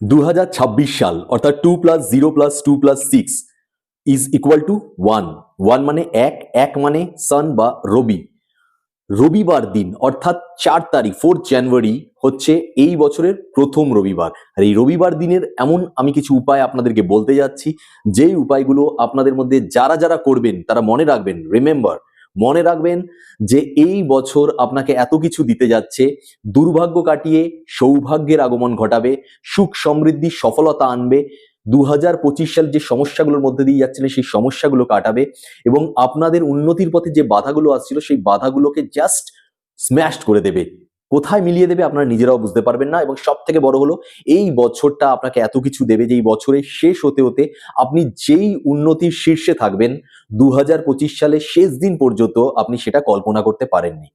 দু হাজার ছাব্বিশ সাল, অর্থাৎ two plus zero plus two plus six is equal to one one মানে এক এক মানে সান বা রবি। রবিবার দিন, অর্থাৎ চার তারিখ ফোর্থ জানুয়ারি হচ্ছে এই বছরের প্রথম রবিবার। আর এই রবিবার দিনের এমন আমি কিছু উপায় আপনাদেরকে বলতে যাচ্ছি, যেই উপায়গুলো আপনাদের মধ্যে যারা যারা করবেন, তারা মনে রাখবেন রিমেম্বার মনে রাখবেন যে এই বছর আপনাকে এত কিছু দিতে যাচ্ছে, দুর্ভাগ্য কাটিয়ে সৌভাগ্যের আগমন ঘটাবে, সুখ সমৃদ্ধি, সফলতা আনবে দু হাজার পঁচিশ সাল যে সমস্যাগুলোর মধ্যে দিয়ে যাচ্ছিলেন সেই সমস্যাগুলো কাটাবে এবং আপনাদের উন্নতির পথে যে বাধাগুলো আসছিল সেই বাধাগুলোকে জাস্ট স্ম্যাশ করে দেবে। কোথায় মিলিয়ে দেবে আপনারা নিজেরাও বুঝতে পারবেন না। এবং সব থেকে বড় হলো, এই বছরটা আপনাকে এত কিছু দেবে যে এই বছরের শেষ হতে হতে আপনি যেই উন্নতির শীর্ষে থাকবেন দু হাজার সালের শেষ দিন পর্যন্ত আপনি সেটা কল্পনা করতে পারেননি।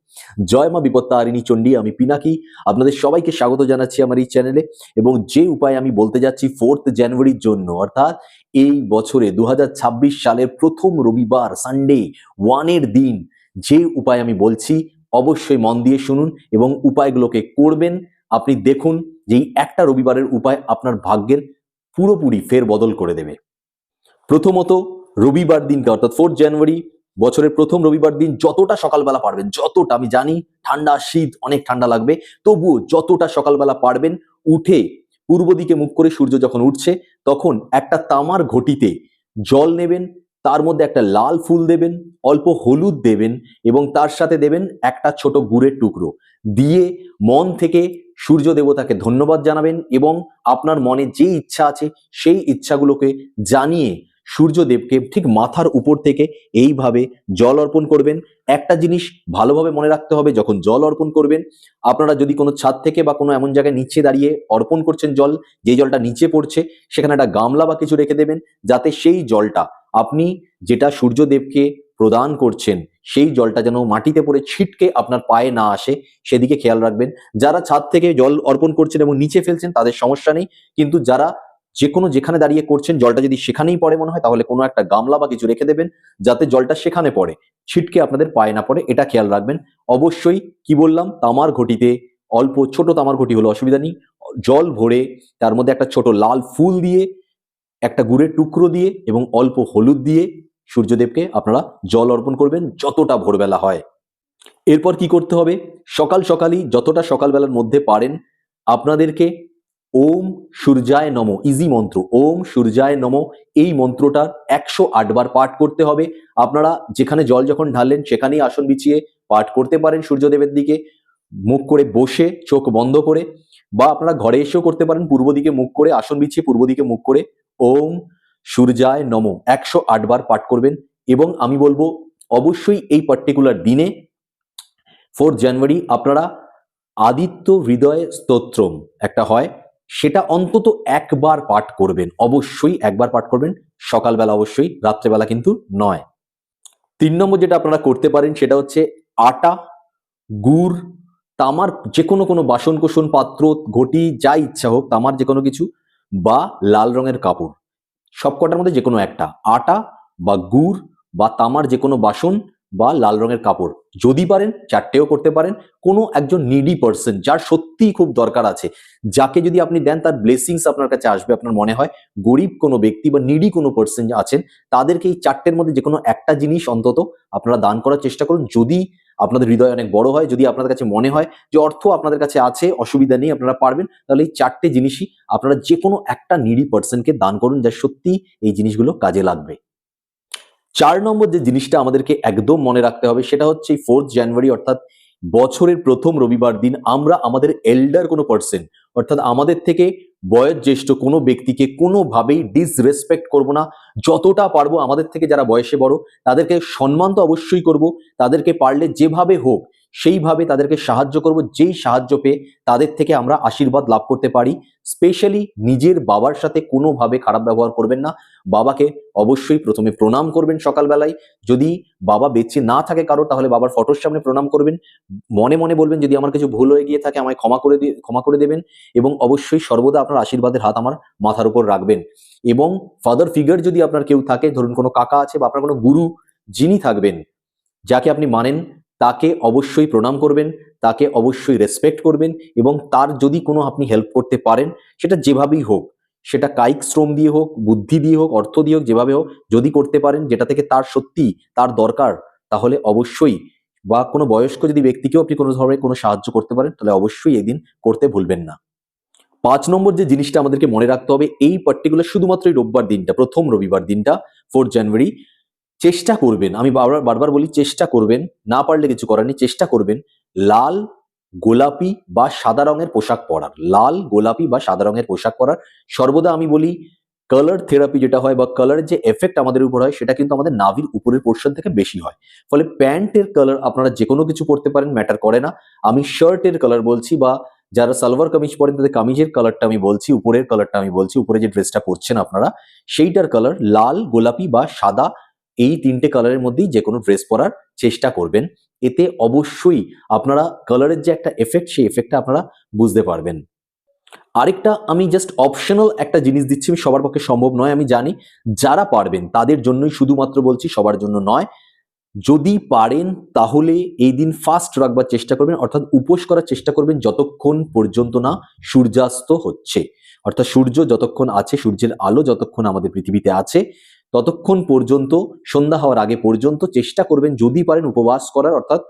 জয় মা বিপত্তা বিপত্তারিণী চণ্ডী, আমি পিনাকি। আপনাদের সবাইকে স্বাগত জানাচ্ছি আমার এই চ্যানেলে। এবং যে উপায় আমি বলতে যাচ্ছি ফোর্থ জানুয়ারির জন্য, অর্থাৎ এই বছরে দু হাজার ছাব্বিশ সালের প্রথম রবিবার সানডে ওয়ানের দিন, যে উপায় আমি বলছি অবশ্যই মন দিয়ে শুনুন এবং উপায়গুলোকে করবেন। আপনি দেখুন যে এই একটা রবিবারের উপায় আপনার ভাগ্যের পুরোপুরি ফের বদল করে দেবে। প্রথমত রবিবার দিনকে, অর্থাৎ ফোর্থ জানুয়ারি বছরের প্রথম রবিবার দিন যতটা সকালবেলা পারবেন, যতটা আমি জানি, ঠান্ডা, শীত, অনেক ঠান্ডা লাগবে, তবুও যতটা সকালবেলা পারবেন, উঠে পূর্ব দিকে মুখ করে সূর্য যখন উঠছে, তখন একটা তামার ঘটিতে জল নেবেন তার মধ্যে একটা লাল ফুল দেবেন, অল্প হলুদ দেবেন এবং তার সাথে দেবেন একটা ছোট গুড়ের টুকরো। দিয়ে মন থেকে সূর্য দেবতাকে ধন্যবাদ জানাবেন এবং আপনার মনে যে ইচ্ছা আছে সেই ইচ্ছাগুলোকে জানিয়ে সূর্যদেবকে ঠিক মাথার উপর থেকে এইভাবে জল অর্পণ করবেন। একটা জিনিস ভালোভাবে মনে রাখতে হবে, যখন জল অর্পণ করবেন, আপনারা যদি কোনো ছাদ থেকে বা কোনো এমন জায়গায় নিচে দাঁড়িয়ে অর্পণ করছেন জল, যে জলটা নিচে পড়ছে, সেখানে একটা গামলা বা কিছু রেখে দেবেন, যাতে সেই জলটা আপনি যেটা সূর্যদেবকে প্রদান করছেন, সেই জলটা যেন মাটিতে পড়ে ছিটকে আপনার পায়ে না আসে, সেদিকে খেয়াল রাখবেন। যারা ছাদ থেকে জল অর্পণ করছেন এবং নিচে ফেলছেন, তাদের সমস্যা নেই। কিন্তু যারা যে কোনো যেখানে দাঁড়িয়ে করছেন, জলটা যদি সেখানেই পড়ে মনে হয়, তাহলে কোনো একটা গামলা বা কিছু রেখে দেবেন, যাতে জলটা সেখানে পড়ে, ছিটকে আপনাদের পায়ে না পড়ে, এটা খেয়াল রাখবেন। অবশ্যই, কি বললাম, তামার ঘটিতে, অল্প ছোট তামার ঘটি হলো অসুবিধা নেই। জল ভরে, তার মধ্যে একটা ছোট লাল ফুল দিয়ে একটা গুড়ের টুকরো দিয়ে এবং অল্প হলুদ দিয়ে সূর্যদেবকে আপনারা জল অর্পণ করবেন যতটা ভোরবেলা হয়। এরপর কি করতে হবে? সকাল সকালই যতটা সকালবেলার মধ্যে পারেন আপনাদেরকে ওম সূর্যায় নম ইজি মন্ত্র, ওম সূর্যায় নম, এই মন্ত্রটা একশো আটবার পাঠ করতে হবে। আপনারা যেখানে জল যখন ঢাললেন সেখানেই আসন বিছিয়ে পাঠ করতে পারেন সূর্যদেবের দিকে। মুখ করে বসে, চোখ বন্ধ করে বা আপনারা ঘরে এসেও করতে পারেন, পূর্ব দিকে মুখ করে, আসন বিছিয়ে পূর্ব দিকে মুখ করে, ওম সূর্যায় নম, একশো আটবার পাঠ করবেন এবং আমি বলব অবশ্যই এই পার্টিকুলার দিনে ফোর্থ জানুয়ারি আপনারা আদিত্য হৃদয় স্তোত্রম একটা হয়, সেটা অন্তত একবার পাঠ করবেন, অবশ্যই একবার পাঠ করবেন, সকালবেলা অবশ্যই, রাত্রেবেলা কিন্তু নয়। তিন নম্বর যেটা আপনারা করতে পারেন, সেটা হচ্ছে আটা, গুড় তামার যে কোনো কোনো বাসন কোসন পাত্র, ঘটি, যা ইচ্ছা হোক, তামার যে কোনো কিছু বা লাল রঙের কাপড়, সবকটার মধ্যে যে কোনো একটা, আটা বা গুড় বা তামার যে কোনো বাসন বা লাল রঙের কাপড়, যদি পারেন চারটেও করতে পারেন, কোনো একজন নিডি পার্সন যার সত্যিই খুব দরকার আছে, যাকে যদি আপনি দেন তার ব্লেসিংস আপনার কাছে আসবে, আপনার মনে হয়, গরিব কোনো ব্যক্তি বা নিডি কোনো পার্সন আছেন, তাদেরকে এই চারটের মধ্যে যে কোনো একটা জিনিস অন্তত আপনারা দান করার চেষ্টা করুন, যদি আপনাদের হৃদয় অনেক বড় হয়। যদি আপনাদের কাছে মনে হয় যে অর্থ আপনাদের কাছে আছে, অসুবিধা নেই, আপনারা পারবেন, তাহলে এই চারটে জিনিসই আপনারা যে কোনো একটা নিডি পার্সনকে দান করুন যা সত্যি এই জিনিসগুলো কাজে লাগবে। চার নম্বর যে জিনিসটা আমাদেরকে একদম মনে রাখতে হবে সেটা হচ্ছে ফোর্থ জানুয়ারি অর্থাৎ বছরের প্রথম রবিবার দিন আমরা আমাদের এল্ডার কোনো পার্সন অর্থাৎ আমাদের থেকে বয়োজ্যেষ্ঠ কোনো ব্যক্তিকে কোনোভাবেই ডিসরেসপেক্ট করব না। যতটা পারব আমাদের থেকে যারা বয়সে বড়, তাদেরকে সম্মান তো অবশ্যই করব। তাদেরকে পারলে যেভাবে হোক সেইভাবে তাদেরকে সাহায্য করব, যেই সাহায্য পেয়ে তাদের থেকে আমরা আশীর্বাদ লাভ করতে পারি। স্পেশালি নিজের বাবার সাথে কোনোভাবে খারাপ ব্যবহার করবেন না। বাবাকে অবশ্যই প্রথমে প্রণাম করবেন সকালবেলায়। যদি বাবা বেঁচে না থাকে কারও তাহলে বাবার ফটোর সামনে প্রণাম করবেন। মনে মনে বলবেন, যদি আমার কিছু ভুল হয়ে গিয়ে থাকে, আমায় ক্ষমা করে দিয়ে ক্ষমা করে দেবেন। এবং অবশ্যই সর্বদা আপনার আশীর্বাদের হাত আমার মাথার উপর রাখবেন। এবং ফাদার ফিগার যদি আপনার কেউ থাকে, ধরুন কোনো কাকা আছে বা আপনার কোনো গুরু যিনি থাকবেন, যাকে আপনি মানেন তাকে অবশ্যই প্রণাম করবেন, তাকে অবশ্যই রেসপেক্ট করবেন এবং তার যদি কোনো আপনি হেল্প করতে পারেন, সেটা যেভাবেই হোক, সেটা কায়িক শ্রম দিয়ে হোক, বুদ্ধি দিয়ে হোক, অর্থ দিয়ে হোক, যেভাবে হোক, যদি করতে পারেন, যেটা থেকে তার সত্যি, তার দরকার, তাহলে অবশ্যই, বা কোনো বয়স্ক যদি ব্যক্তিকেও আপনি কোনো ধরনের কোনো সাহায্য করতে পারেন, তাহলে অবশ্যই এদিন করতে ভুলবেন না। পাঁচ নম্বর যে জিনিসটা আমাদেরকে মনে রাখতে হবে, এই পার্টিকুলার শুধুমাত্র রোববার দিনটা, প্রথম রবিবার দিনটা ফোর্থ জানুয়ারি চেষ্টা করবেন, আমি বারবার বারবার বলি চেষ্টা করবেন, না পারলে কিছু করার নেই, চেষ্টা করবেন লাল গোলাপি বা সাদা রঙের পোশাক পরার, লাল গোলাপি বা সাদা রঙের পোশাক পরার, সর্বদা আমি বলি কালার থেরাপি যেটা হয় বা কালারের যে এফেক্ট আমাদের উপর হয়, সেটা কিন্তু আমাদের নাভির উপরের পোর্শন থেকে বেশি হয়। ফলে প্যান্টের কালার আপনারা যে কোনো কিছু পরতে পারেন ম্যাটার করে না। আমি শার্টের কালার বলছি বা যারা সালোয়ার কামিজ পরেন, তাদের কামিজের কালারটা আমি বলছি, উপরের কালারটা আমি বলছি, উপরে যে ড্রেসটা পরছেন আপনারা, সেইটার কালার লাল গোলাপি বা সাদা এই তিনটে কালারের মধ্যেই যে কোনো ড্রেস পরার চেষ্টা করবেন। এতে অবশ্যই আপনারা কালারের যে একটা এফেক্ট সেই এফেক্টটা আপনারা বুঝতে পারবেন। আরেকটা আমি জাস্ট অপশনাল একটা জিনিস দিচ্ছি, আমি সবার পক্ষে সম্ভব নয়, আমি জানি যারা পারবেন, তাদের জন্যই শুধুমাত্র বলছি, সবার জন্য নয়। যদি পারেন, তাহলে এই দিন ফাস্ট রাখবার চেষ্টা করবেন, অর্থাৎ উপোস করার চেষ্টা করবেন যতক্ষণ পর্যন্ত না সূর্যাস্ত হচ্ছে। অর্থাৎ সূর্য যতক্ষণ আছে, সূর্যের আলো যতক্ষণ আমাদের পৃথিবীতে আছে ততক্ষণ পর্যন্ত, সন্ধ্যা হওয়ার আগে পর্যন্ত চেষ্টা করবেন যদি পারেন উপবাস করার, অর্থাৎ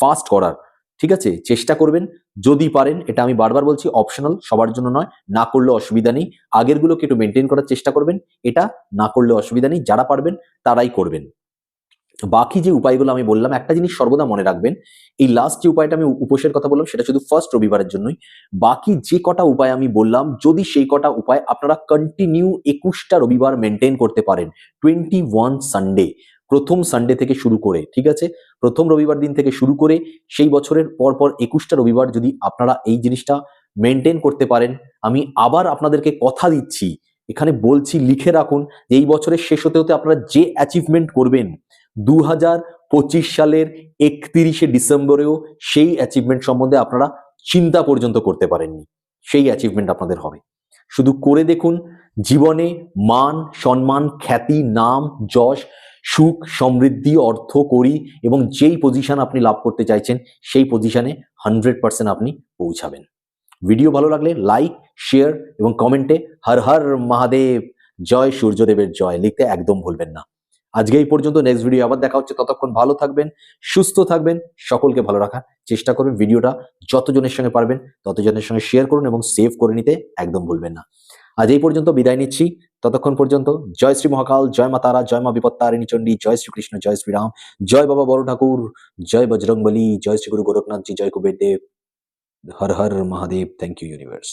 ফাস্ট করার। ঠিক আছে? চেষ্টা করবেন যদি পারেন, এটা আমি বারবার বলছি অপশনাল সবার জন্য নয়। না করলে অসুবিধা নেই। আগেরগুলোকে একটু মেনটেন করার চেষ্টা করবেন। এটা না করলে অসুবিধা নেই। যারা পারবেন, তারাই করবেন। বাকি যে উপায়গুলো আমি বললাম, একটা জিনিস সর্বদা মনে রাখবেন, এই লাস্ট যে উপায়টা আমি উপোসের কথা বললাম, সেটা শুধু ফার্স্ট রবিবারের জন্যই। বাকি যে কটা উপায় আমি বললাম, যদি সেই কটা উপায় আপনারা কন্টিনিউ একুশটা রবিবার মেনটেন করতে পারেন টোয়েন্টি ওয়ান সানডে প্রথম সানডে থেকে শুরু করে, ঠিক আছে? প্রথম রবিবার দিন থেকে শুরু করে, সেই বছরের পর পর একুশটা রবিবার যদি আপনারা এই জিনিসটা মেনটেন করতে পারেন, আমি আবার আপনাদেরকে কথা দিচ্ছি, এখানে বলছি, লিখে রাখুন যে এই বছরের শেষ হতে হতে আপনারা যে অ্যাচিভমেন্ট করবেন দু হাজার পঁচিশ সালের একত্রিশে ডিসেম্বরেও সেই অ্যাচিভমেন্ট সম্বন্ধে আপনারা চিন্তা পর্যন্ত করতে পারেননি। সেই অ্যাচিভমেন্ট আপনাদের হবে। শুধু করে দেখুন, জীবনে মান, সম্মান, খ্যাতি, নাম, যশ, সুখ, সমৃদ্ধি, অর্থ, করি এবং যেই পজিশন আপনি লাভ করতে চাইছেন, সেই পজিশনে হান্ড্রেড পার্সেন্ট আপনি পৌঁছাবেন। ভিডিও ভালো লাগলে লাইক শেয়ার এবং কমেন্টে হর হর মহাদেব, জয় সূর্যদেবের জয় লিখতে একদম ভুলবেন না। আজকে এই পর্যন্ত নেক্সট ভিডিও আবার দেখা হচ্ছে। ততক্ষণ ভালো থাকবেন, সুস্থ থাকবেন, সকলকে ভালো রাখার চেষ্টা করবেন। ভিডিওটা যতজনের সঙ্গে পারবেন, ততজনের সঙ্গে শেয়ার করুন এবং সেভ করে নিতে একদম ভুলবেন না। আজ এই পর্যন্ত বিদায় নিচ্ছি। ততক্ষণ পর্যন্ত, জয় শ্রী মহাকাল, জয় মা তারা, জয় মা বিপত্তারিণী চণ্ডী, জয় শ্রীকৃষ্ণ, জয় শ্রীরাম, জয় বাবা বড় ঠাকুর, জয় বজরংবলী, জয় শ্রী গুরু গোরখনাথজি, জয় Kuber Dev, Har Har Mahadev. Thank you universe